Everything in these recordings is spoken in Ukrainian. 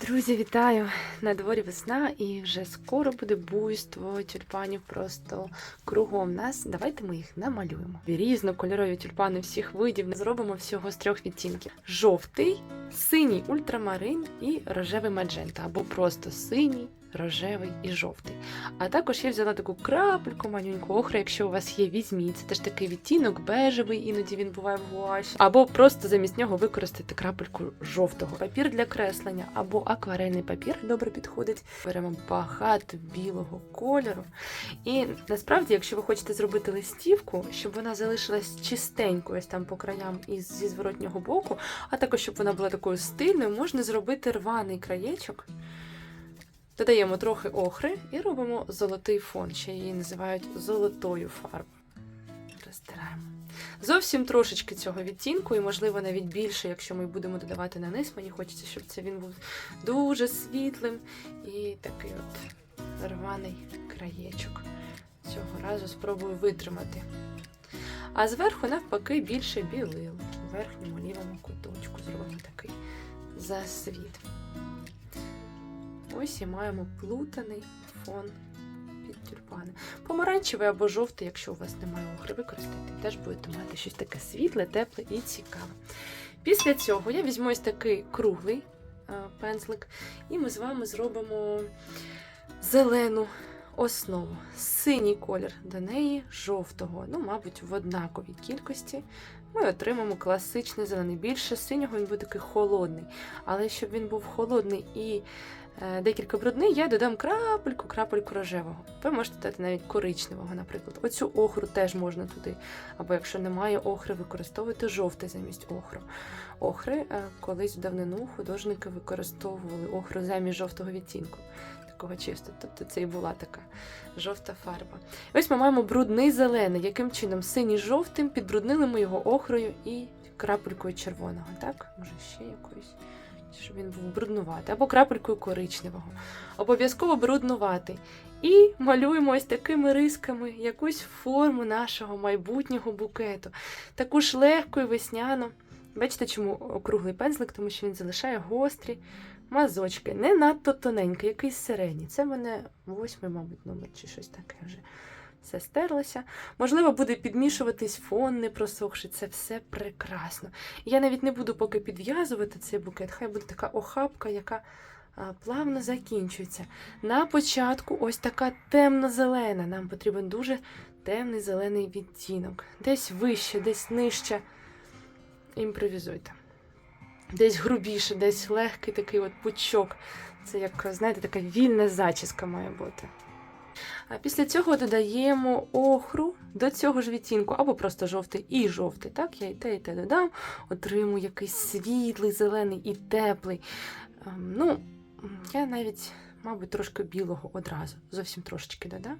Друзі, вітаю! На дворі весна і вже скоро буде буйство тюльпанів просто кругом нас. Давайте ми їх намалюємо. Різнокольорові тюльпани всіх видів. Зробимо всього з трьох відтінків: жовтий, синій ультрамарин і рожевий маджента, або просто синій. Рожевий і жовтий. А також я взяла таку крапельку малюньку охру, якщо у вас є, візьміть. Це теж такий відтінок, бежевий, іноді він буває в гуаші. Або просто замість нього використати крапельку жовтого. Папір для креслення або акварельний папір добре підходить. Беремо багато білого кольору. І насправді, якщо ви хочете зробити листівку, щоб вона залишилась чистенькою там по краям і зі зворотнього боку, а також щоб вона була такою стильною, можна зробити рваний краєчок. Додаємо трохи охри і робимо золотий фон. Ще її називають золотою фарбою. Розтираємо. Зовсім трошечки цього відтінку, і, можливо, навіть більше, якщо ми будемо додавати на низ. Мені хочеться, щоб це він був дуже світлим і такий от рваний краєчок. Цього разу спробую витримати. А зверху, навпаки, більше білил. У верхньому лівому куточку зробимо такий засвіт. Ось і маємо плутаний фон під тюльпани. Помаранчевий або жовтий, якщо у вас немає охри, використайте. Теж будете мати щось таке світле, тепле і цікаве. Після цього я візьму ось такий круглий е, пензлик, і ми з вами зробимо зелену основу. Синій колір до неї жовтого, ну, мабуть, в однаковій кількості. Ми отримаємо класичний зелений. Більше синього він буде такий холодний. Але щоб він був холодний і декілька брудний, я додам крапельку, крапельку рожевого. Ви можете дати навіть коричневого, наприклад. Оцю охру теж можна туди. Або якщо немає охри, використовуйте жовтий замість охру. Охри е, колись в давнину художники використовували охру замість жовтого відтінку. Такого чисто. Тобто це і була така жовта фарба. Ось ми маємо брудний зелений. Яким чином? Синій жовтим, підбруднили ми його охрою і крапелькою червоного. Так? Може ще якоюсь, щоб він був бруднуватий. Або крапелькою коричневого. Обов'язково бруднуватий. І малюємо ось такими рисками якусь форму нашого майбутнього букету. Таку ж легку і весняну. Бачите, чому округлий пензлик, тому що він залишає гострі мазочки. Не надто тоненький, якийсь середній. Це в мене восьмий, мабуть, номер чи щось таке вже. Все стерлося. Можливо, буде підмішуватись фон, не просохши. Це все прекрасно. Я навіть не буду поки підв'язувати цей букет. Хай буде така охапка, яка плавно закінчується. На початку ось така темно-зелена. Нам потрібен дуже темний зелений відтінок. Десь вище, десь нижче. Імпровізуйте. Десь грубіше, десь легкий такий от пучок. Це як, знаєте, така вільна зачіска має бути. А після цього додаємо охру до цього ж відтінку, або просто жовтий і жовтий. Так, я і те, і те додам, отримую якийсь світлий, зелений і теплий. Ем, Ну, я навіть, мабуть, трошки білого одразу, зовсім трошечки додам.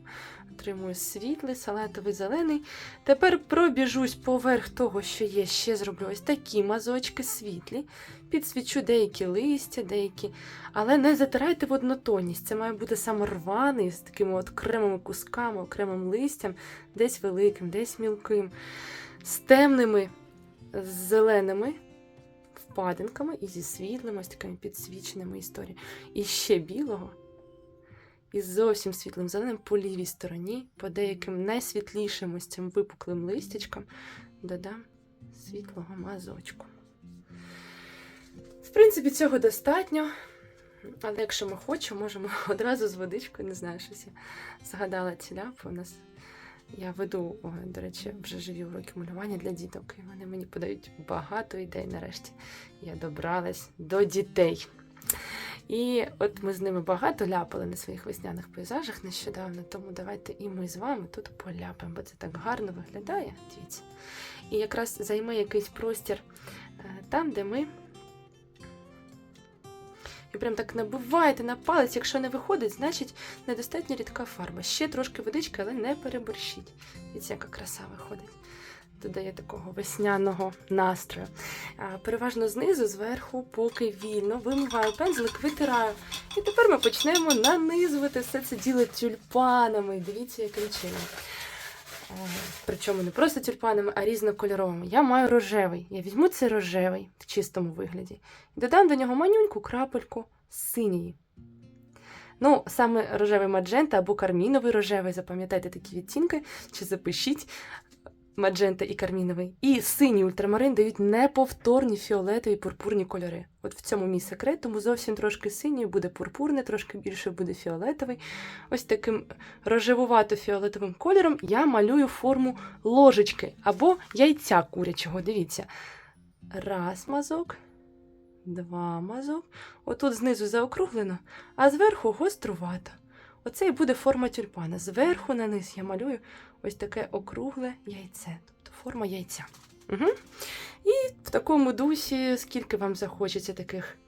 Отримую світлий, салатовий, зелений. Тепер пробіжусь поверх того, що є, ще зроблю ось такі мазочки світлі. Підсвічу деякі листя, деякі. Але не затирайте в однотонність. Це має бути саме рваний, з такими окремими кусками, окремим листям, десь великим, десь мілким, з темними, з зеленими впадинками і зі світлими, ось такими підсвіченими історіями. І ще білого. І зовсім світлим зеленим по лівій стороні, по деяким найсвітлішим ось цим випуклим листячкам додам світлого мазочку. В принципі, цього достатньо. Але якщо ми хочемо, можемо одразу з водичкою, не знаю, щось я згадала ці ляпи. У нас я веду, до речі, вже живі уроки малювання для діток, і вони мені подають багато ідей нарешті. Я добралась до дітей. І от ми з ними багато ляпали на своїх весняних пейзажах нещодавно, тому давайте і ми з вами тут поляпаємо, бо це так гарно виглядає. Дивіться. І якраз займе якийсь простір е, там, де ми. І прям так набиваєте на палець, якщо не виходить, значить недостатньо рідка фарба. Ще трошки водички, але не переборщіть. Дивіться, яка краса виходить. Додає такого весняного настрою. Переважно знизу, зверху, поки вільно, вимиваю пензлик, витираю. І тепер ми почнемо нанизувати все це діло тюльпанами. Дивіться, яким чином. Причому не просто тюльпанами, а різнокольоровими. Я маю рожевий. Я візьму цей рожевий в чистому вигляді додам до нього манюньку крапельку синьої. Ну, саме рожевий маджента або карміновий рожевий, запам'ятайте такі відтінки, чи запишіть маджента і карміновий. І синій ультрамарин дають неповторні фіолетові пурпурні кольори. От в цьому мій секрет, тому зовсім трошки синій буде пурпурний, трошки більше буде фіолетовий. Ось таким рожевувато-фіолетовим кольором я малюю форму ложечки або яйця курячого. Дивіться. Раз мазок, два мазок. Отут знизу заокруглено, а зверху гострувато. Оце і буде форма тюльпана. Зверху на низ я малюю ось таке округле яйце, тобто форма яйця. Угу. І в такому дусі, скільки вам захочеться таких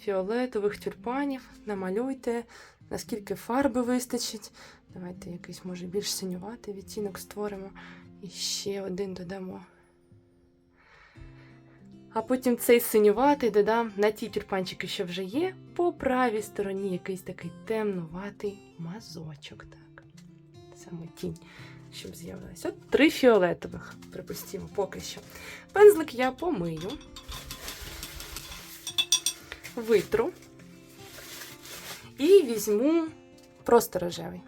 фіолетових тюльпанів, намалюйте, наскільки фарби вистачить. Давайте якийсь, може, більш синюватий відтінок створимо. І ще один додамо. А потім цей синюватий додам на ті тюльпанчики, що вже є, по правій стороні якийсь такий темнуватий мазочок. Так. Саме тінь, щоб з'явилася. От три фіолетових, припустимо, поки що. Пензлик я помию, витру і візьму просто рожевий.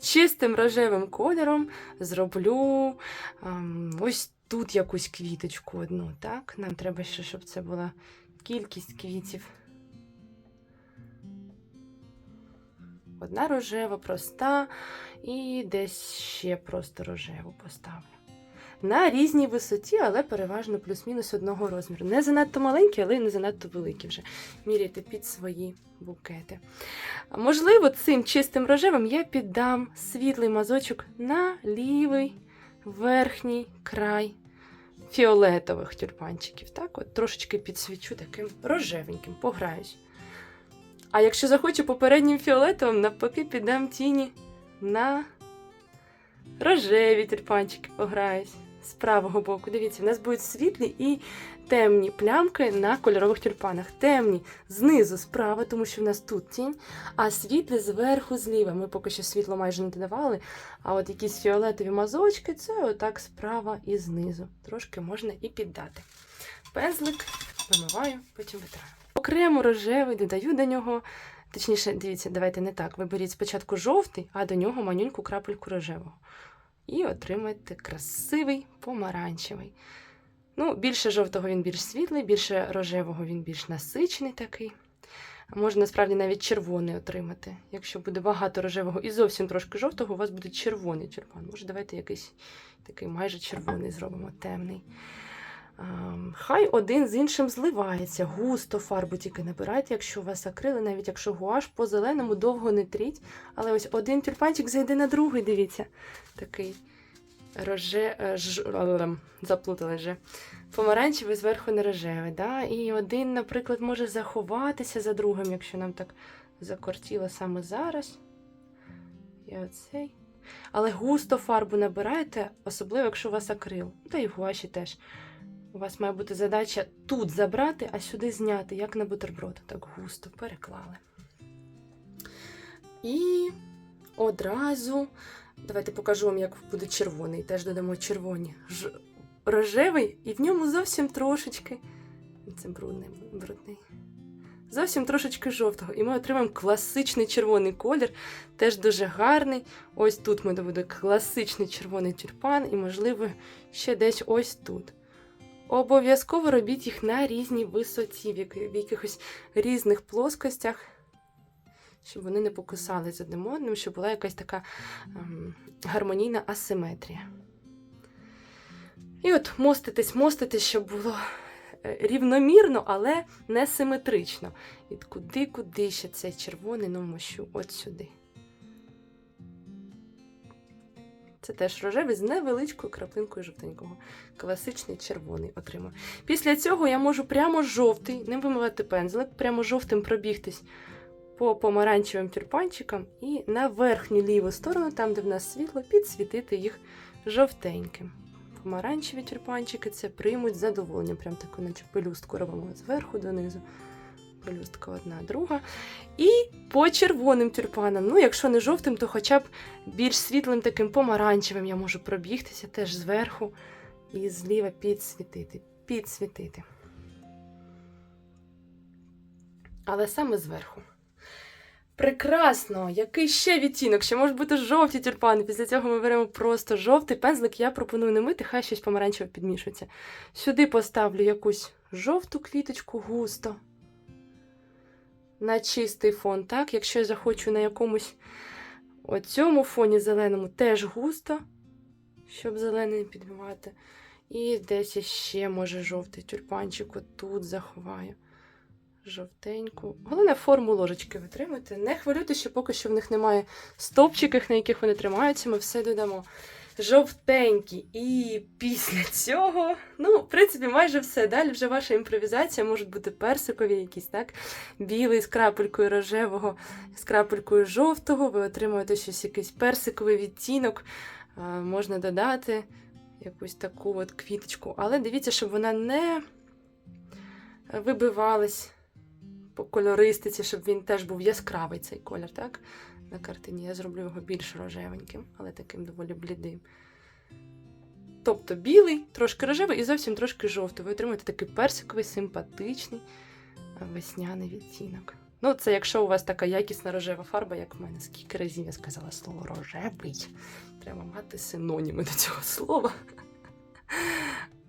Чистим рожевим кольором зроблю ем, ось тут якусь квіточку одну, так? Нам треба ще, щоб це була кількість квітів. Одна рожева, проста, і десь ще просто рожеву поставлю. На різній висоті, але переважно плюс-мінус одного розміру. Не занадто маленькі, але й не занадто великі вже. Міряйте під свої букети. Можливо, цим чистим рожевим я піддам світлий мазочок на лівий верхній край фіолетових тюльпанчиків. Так, от трошечки підсвічу таким рожевеньким, пограюсь. А якщо захочу попереднім фіолетовим, навпаки, піддам тіні на рожеві тюльпанчики, пограюсь. З правого боку. Дивіться, в нас будуть світлі і темні плямки на кольорових тюльпанах. Темні знизу справа, тому що в нас тут тінь, а світлі зверху зліва. Ми поки що світло майже не додавали, а от якісь фіолетові мазочки це отак справа і знизу. Трошки можна і піддати. Пензлик вимиваю, потім витираю. Окремо рожевий додаю до нього. Точніше, дивіться, давайте не так. Ви беріть спочатку жовтий, а до нього манюньку крапельку рожевого. І отримаєте красивий помаранчевий. Ну, більше жовтого він більш світлий, більше рожевого він більш насичений такий. Можна насправді навіть червоний отримати. Якщо буде багато рожевого і зовсім трошки жовтого, у вас буде червоний тюльпан. Може, давайте якийсь такий майже червоний зробимо, темний. Ам, Хай один з іншим зливається, густо фарбу тільки набирайте, якщо у вас акрили, навіть якщо гуаш по зеленому довго не тріть. Але ось один тюльпанчик зайде на другий, дивіться. Такий роже... е, ж... лалалам, заплутала вже. Помаранчевий зверху не рожевий. Да? І один, наприклад, може заховатися за другим, якщо нам так закортіло саме зараз. І оцей. Але густо фарбу набирайте, особливо, якщо у вас акрил. Та і гуаші теж. У вас має бути задача тут забрати, а сюди зняти, як на бутерброд. Так густо переклали. І одразу. Давайте покажу вам, як буде червоний. Теж додамо червоні. Ж... Рожевий, і в ньому зовсім трошечки. Це брудний, брудний. Зовсім трошечки жовтого. І ми отримаємо класичний червоний колір, теж дуже гарний. Ось тут ми буде класичний червоний тюльпан, і, можливо, ще десь ось тут. Обов'язково робіть їх на різній висоті, в, якихось різних плоскостях, щоб вони не покусали з одним одним, щоб була якась така ем, гармонійна асиметрія. І от моститись, моститись, щоб було е, рівномірно, але не симетрично. І куди-куди ще цей червоний ну, мощу? От сюди. Це теж рожевий з невеличкою краплинкою жовтенького. Класичний червоний отримую. Після цього я можу прямо жовтий, не вимивати пензлик, прямо жовтим пробігтись по помаранчевим тюльпанчикам і на верхню ліву сторону, там, де в нас світло, підсвітити їх жовтеньким. Помаранчеві тюльпанчики це приймуть з задоволенням. Прям таку, наче пелюстку робимо зверху донизу. Пелюстка одна, друга. І по червоним тюльпанам. Ну, якщо не жовтим, то хоча б більш світлим таким помаранчевим я можу пробігтися теж зверху і зліва підсвітити. Підсвітити. Але саме зверху. Прекрасно! Який ще відтінок? Ще можуть бути жовті тюльпани. Після цього ми беремо просто жовтий пензлик. Я пропоную не мити, хай щось помаранчеве підмішується. Сюди поставлю якусь жовту квіточку густо. На чистий фон, так? Якщо я захочу на якомусь оцьому фоні зеленому теж густо, щоб зелений не підбивати. І десь ще, може, жовтий тюльпанчик отут заховаю. Жовтеньку. Головне, форму ложечки витримати. Не хвилюйтесь, що поки що в них немає стовпчиків, на яких вони тримаються, ми все додамо. Жовтенькі. І після цього, ну, в принципі, майже все. Далі вже ваша імпровізація, можуть бути персикові якісь, так? Білий з крапелькою рожевого, з крапелькою жовтого. Ви отримуєте щось якийсь персиковий відтінок. А, можна додати якусь таку от квіточку. Але дивіться, щоб вона не вибивалась по кольористиці, щоб він теж був яскравий цей колір, так? На картині я зроблю його більш рожевеньким, але таким доволі блідим. Тобто білий, трошки рожевий і зовсім трошки жовтий. Ви отримуєте такий персиковий, симпатичний е, весняний відтінок. Ну, це якщо у вас така якісна рожева фарба, як в мене. Скільки разів я сказала слово рожевий. Треба мати синоніми до цього слова.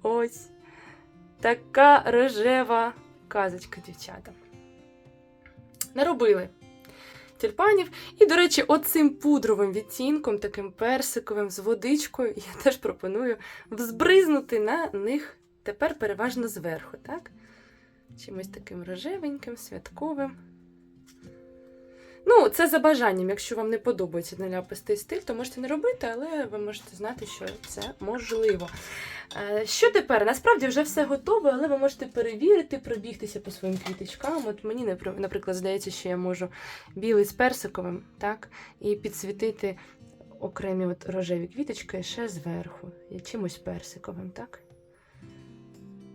Ось така рожева казочка, дівчата. Наробили тюльпанів. І, до речі, оцим пудровим відтінком, таким персиковим з водичкою, я теж пропоную взбризнути на них тепер переважно зверху, так? Чимось таким рожевеньким, святковим. Ну, це за бажанням. Якщо вам не подобається наляпистий стиль, то можете не робити, але ви можете знати, що це можливо. Е, Що тепер? Насправді вже все готове, але ви можете перевірити, пробігтися по своїм квіточкам. От мені, наприклад, здається, що я можу білий з персиковим, так, і підсвітити окремі от рожеві квіточки ще зверху, чимось персиковим, так?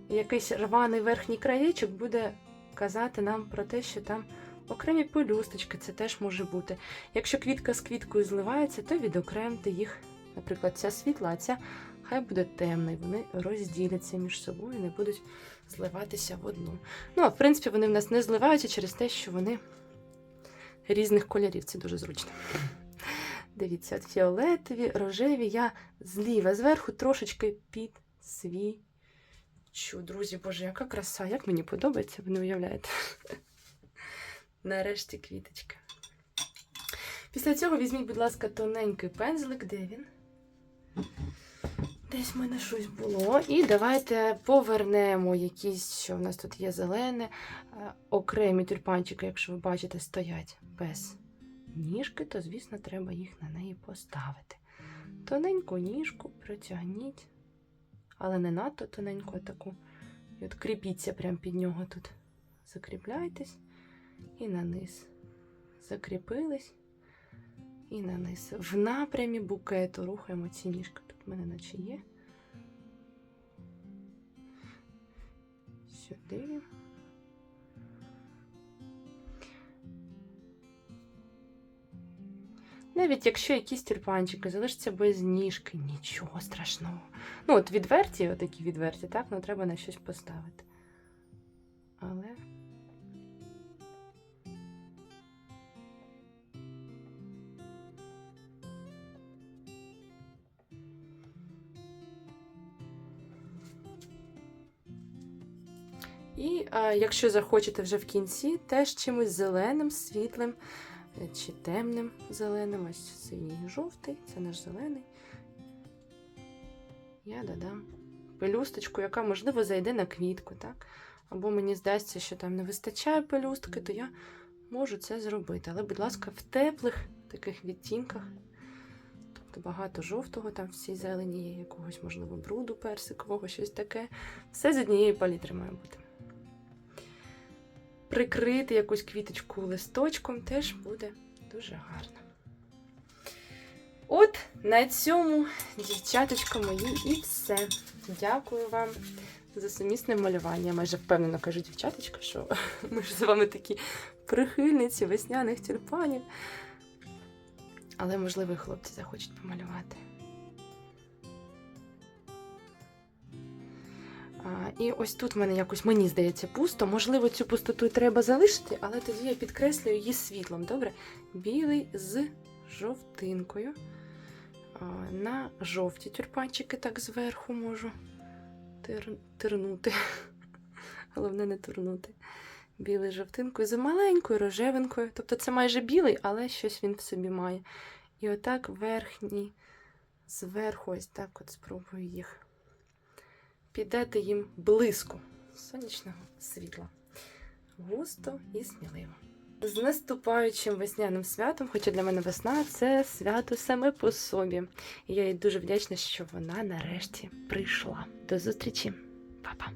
Якийсь рваний верхній краєчок буде казати нам про те, що там окремі пелюсточки, це теж може бути. Якщо квітка з квіткою зливається, то відокремте їх. Наприклад, ця світла, ця хай буде темна, і вони розділяться між собою, не будуть зливатися в одну. Ну, а в принципі, вони в нас не зливаються через те, що вони різних кольорів. Це дуже зручно. Дивіться, от фіолетові, рожеві, я зліва, зверху трошечки підсвічу. Друзі, боже, яка краса! Як мені подобається, ви не уявляєте. Нарешті квіточка. Після цього візьміть, будь ласка, тоненький пензлик, де він? Десь в мене щось було. І давайте повернемо якісь, що в нас тут є зелене, е, окремі тюльпанчики, якщо ви бачите, стоять без ніжки, то, звісно, треба їх на неї поставити. Тоненьку ніжку протягніть, але не надто тоненьку, а таку. І от кріпіться прямо під нього тут. Закріпляйтесь і на низ. Закріпились і на низ. В напрямі букету рухаємо ці ніжки. Тут в мене наче є. Сюди. Навіть якщо якісь тюльпанчики залишаться без ніжки, нічого страшного. Ну, от відверті, отакі відверті, так, ну треба на щось поставити. І а, якщо захочете вже в кінці, теж чимось зеленим, світлим е, чи темним зеленим, ось синій і жовтий, це наш зелений. Я додам пелюсточку, яка, можливо, зайде на квітку, так? Або мені здасться, що там не вистачає пелюстки, то я можу це зробити. Але, будь ласка, в теплих таких відтінках. Тобто багато жовтого там в цій зелені є, якогось, можливо, бруду персикового, щось таке. Все з однієї палітри має бути. Прикрити якусь квіточку листочком теж буде дуже гарно. От на цьому, дівчаточка мої, і все. Дякую вам за сумісне малювання. Я майже впевнено кажу, дівчаточка, що ми ж з вами такі прихильниці весняних тюльпанів. Але, можливо, і хлопці захочуть помалювати. І ось тут в мене якось, мені здається, пусто. Можливо, цю пустоту треба залишити, але тоді я підкреслюю її світлом. Добре? Білий з жовтинкою. На жовті тюльпанчики так зверху можу тир... тирнути. Головне не турнути. Білий жовтинкою, з маленькою рожевинкою. Тобто це майже білий, але щось він в собі має. І отак верхній, зверху, ось так от спробую їх підете їм близько сонячного світла. Густо і сміливо. З наступаючим весняним святом, хоча для мене весна це свято саме по собі. І я їй дуже вдячна, що вона нарешті прийшла. До зустрічі, Па-па!